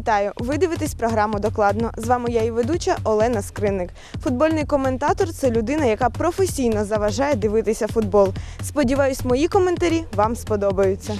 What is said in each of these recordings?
Вітаю! Ви дивитесь програму докладно. З вами я і ведуча Олена Скринник. Футбольний коментатор це людина, яка професійно заважає дивитися футбол. Сподіваюсь, мої коментарі вам сподобаються.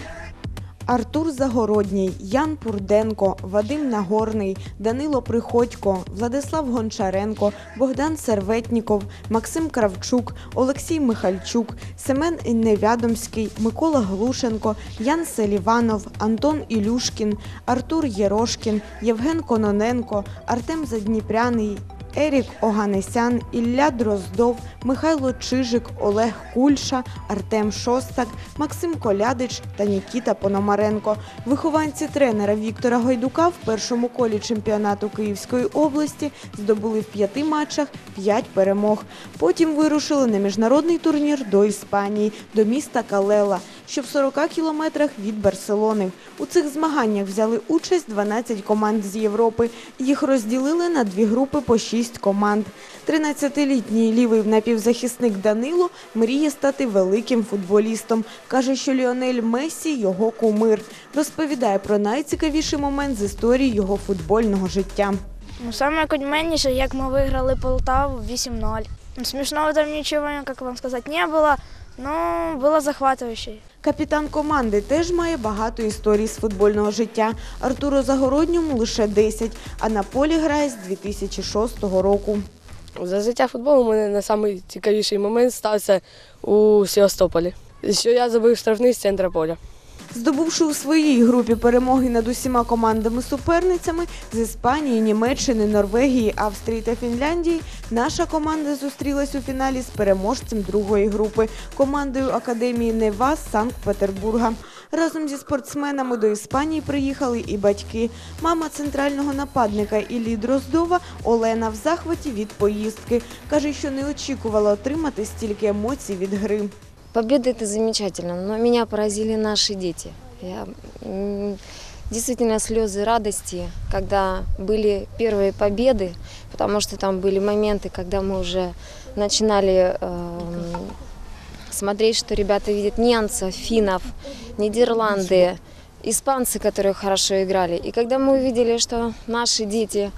Артур Загородній, Ян Пурденко, Вадим Нагорний, Данило Приходько, Владислав Гончаренко, Богдан Серветніков, Максим Кравчук, Олексій Михальчук, Семен Невядомський, Микола Глушенко, Ян Селіванов, Антон Ілюшкін, Артур Єрошкін, Євген Кононенко, Артем Задніпряний. Ерік Оганесян, Ілля Дроздов, Михайло Чижик, Олег Кульша, Артем Шостак, Максим Колядич та Нікіта Пономаренко. Вихованці тренера Віктора Гайдука в першому колі чемпіонату Київської області здобули в п'яти матчах п'ять перемог. Потім вирушили на міжнародний турнір до Іспанії, до міста Калела, що в 40 кілометрах від Барселони. У цих змаганнях взяли участь 12 команд з Європи. Їх розділили на дві групи по 6 команд. 13-літній лівий напівзахисник Данило мріє стати великим футболістом. Каже, що Ліонель Мессі його кумир. Розповідає про найцікавіший момент з історії його футбольного життя. Ну, саме кульменніше, як ми виграли Полтаву 8-0. Ну, Смішного там нічого, як вам сказати, не було, ну, було захватуюче. Капітан команди теж має багато історій з футбольного життя. Артуру Загородньому лише 10, а на полі грає з 2006 року. За життя футболу у мене найцікавіший момент стався у Севастополі. Що я забив штрафний з центра поля. Здобувши у своїй групі перемоги над усіма командами-суперницями з Іспанії, Німеччини, Норвегії, Австрії та Фінляндії, наша команда зустрілась у фіналі з переможцем другої групи командою Академії Нева з Санкт-Петербурга. Разом зі спортсменами до Іспанії приїхали і батьки. Мама центрального нападника Іллі Дроздова Олена в захваті від поїздки. Каже, що не очікувала отримати стільки емоцій від гри. Победа это замечательно, но меня поразили наши дети. Я, действительно слезы радости, когда были первые победы, потому что там были моменты, когда мы уже начинали эм, смотреть, что ребята видят немцев, финнов, Нидерланды, испанцы, которые хорошо играли. И когда мы увидели, что наши дети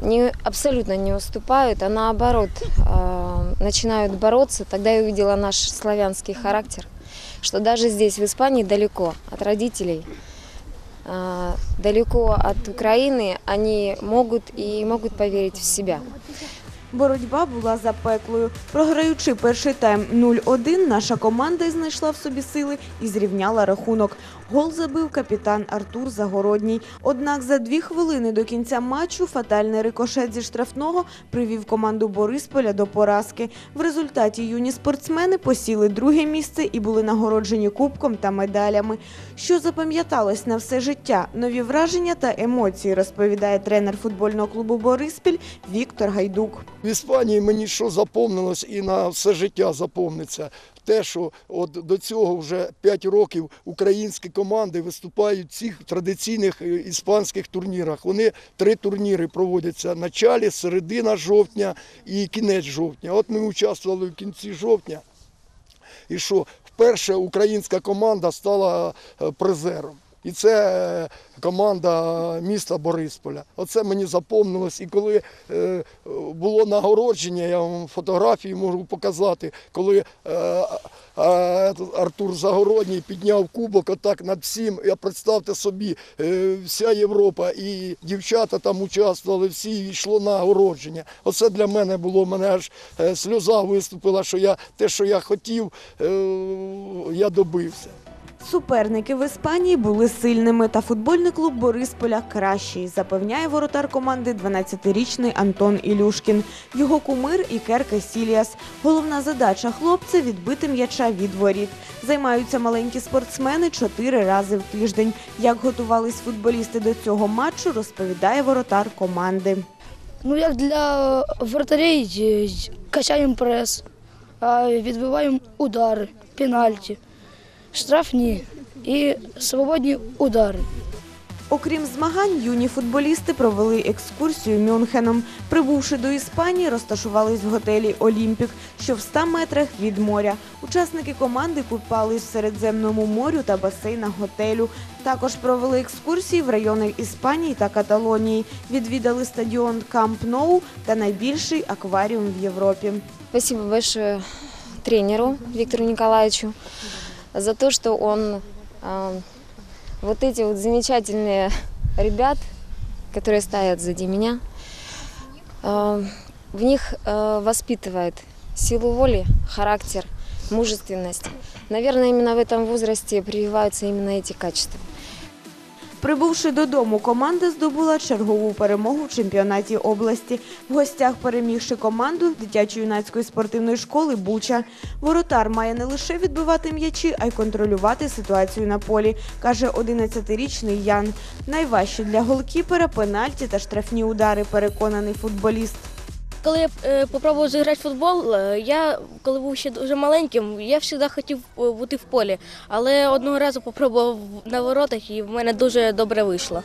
не, абсолютно не уступают, а наоборот э, начинают бороться, тогда я увидела наш славянский характер, что даже здесь, в Испании, далеко от родителей, э, далеко от Украины, они могут и могут поверить в себя. Боротьба була запеклою. Програючи перший тайм 0-1, наша команда знайшла в собі сили і зрівняла рахунок. Гол забив капітан Артур Загородній. Однак за дві хвилини до кінця матчу фатальний рикошет зі штрафного привів команду Борисполя до поразки. В результаті юні спортсмени посіли друге місце і були нагороджені кубком та медалями. Що запам'яталось на все життя? Нові враження та емоції, розповідає тренер футбольного клубу Бориспіль Віктор Гайдук. В Іспанії мені що запомнилось і на все життя запомниться. Те, що от до цього вже 5 років українські команди виступають в цих традиційних е, іспанських турнірах. Вони три турніри проводяться началі, середина жовтня і кінець жовтня. От ми участвували в кінці жовтня. І що вперше українська команда стала е, призером. І це е, команда міста Борисполя. Оце мені запомнилось. І коли е, було нагородження, я вам фотографії можу показати, коли е, Артур Загородній підняв кубок отак над всім. Я представте собі, вся Європа і дівчата там участвували, всі йшло нагородження. Оце для мене було, мене аж сльоза виступила, що я те, що я хотів, я добився. Суперники в Іспанії були сильними, та футбольний клуб Борисполя кращий, запевняє воротар команди 12-річний Антон Ілюшкін. Його кумир Ікер Касіліас. Головна задача хлопця відбити м'яча від воріт. Займаються маленькі спортсмени чотири рази в тиждень. Як готувались футболісти до цього матчу, розповідає воротар команди. Ну, як для вратарей, е, качаємо прес, відбиваємо удари, пенальті, штрафні і свободні удари. Окрім змагань, юні футболісти провели екскурсію Мюнхеном. Прибувши до Іспанії, розташувались в готелі Олімпік, що в 100 метрах від моря. Учасники команди купались в Середземному морю та басейнах готелю. Також провели екскурсії в районах Іспанії та Каталонії. Відвідали стадіон Камп Ноу та найбільший акваріум в Європі. Спасибо большое тренеру Виктору Николаевичу за то, что он а, вот эти вот замечательные ребят, которые стоят сзади меня, а, в них а, воспитывает силу воли, характер, мужественность. Наверное, именно в этом возрасте прививаются именно эти качества. Прибувши додому, команда здобула чергову перемогу в чемпіонаті області. В гостях перемігши команду дитячо-юнацької спортивної школи Буча. Воротар має не лише відбивати м'ячі, а й контролювати ситуацію на полі, каже 11-річний Ян. Найважче для голкіпера пенальті та штрафні удари, переконаний футболіст Коли я е, попробував зіграти в футбол, е, я коли був ще дуже маленьким, я завжди хотів е, бути в полі. Але одного разу попробував на воротах і в мене дуже добре вийшло.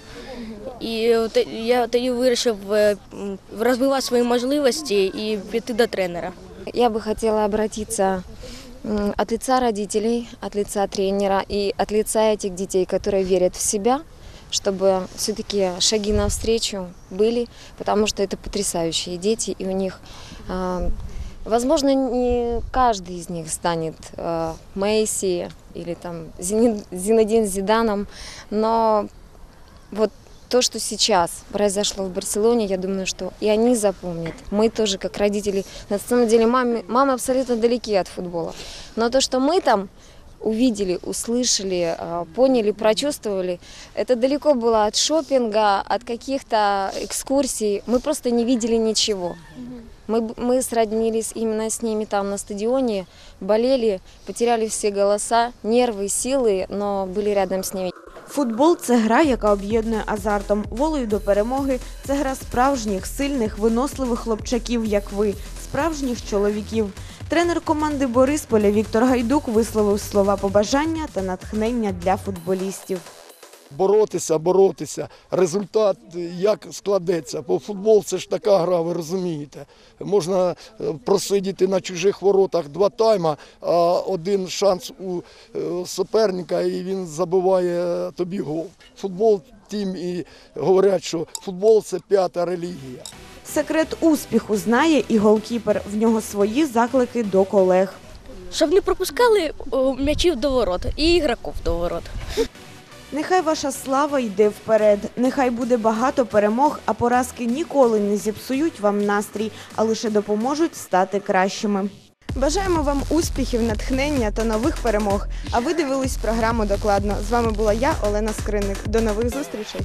І те- я тоді вирішив е, м, розвивати свої можливості і піти до тренера. Я бы хотела обратиться м, от лица родителей, от лица тренера и от лица этих детей, которые верят в себя, чтобы все-таки шаги навстречу были, потому что это потрясающие дети, и у них, а, возможно, не каждый из них станет а, Месси или там Зини- Зинедин Зиданом, но вот то, что сейчас произошло в Барселоне, я думаю, что и они запомнят. Мы тоже, как родители, на самом деле мамы, мамы абсолютно далеки от футбола. Но то, что мы там увидели, услышали, а, поняли, прочувствовали, это далеко было от шопинга, от каких-то экскурсий. Мы просто не видели ничего. Мы, б- мы сроднились именно с ними там на стадионе, болели, потеряли все голоса, нервы, силы, но были рядом с ними. Футбол це гра, яка об'єднує азартом, волею до перемоги. Це гра справжніх, сильних, виносливих хлопчаків, як ви, справжніх чоловіків. Тренер команди Борисполя Віктор Гайдук висловив слова побажання та натхнення для футболістів. боротися, боротися. Результат як складеться. Бо футбол це ж така гра, ви розумієте. Можна е, просидіти на чужих воротах два тайма, а один шанс у е, суперника, і він забиває тобі гол. Футбол тим і говорять, що футбол це п'ята релігія. Секрет успіху знає і голкіпер. В нього свої заклики до колег. Щоб не пропускали о, м'ячів до ворот і ігроків до ворот. Нехай ваша слава йде вперед. Нехай буде багато перемог, а поразки ніколи не зіпсують вам настрій, а лише допоможуть стати кращими. Бажаємо вам успіхів, натхнення та нових перемог. А ви дивились програму докладно. З вами була я, Олена Скринник. До нових зустрічей.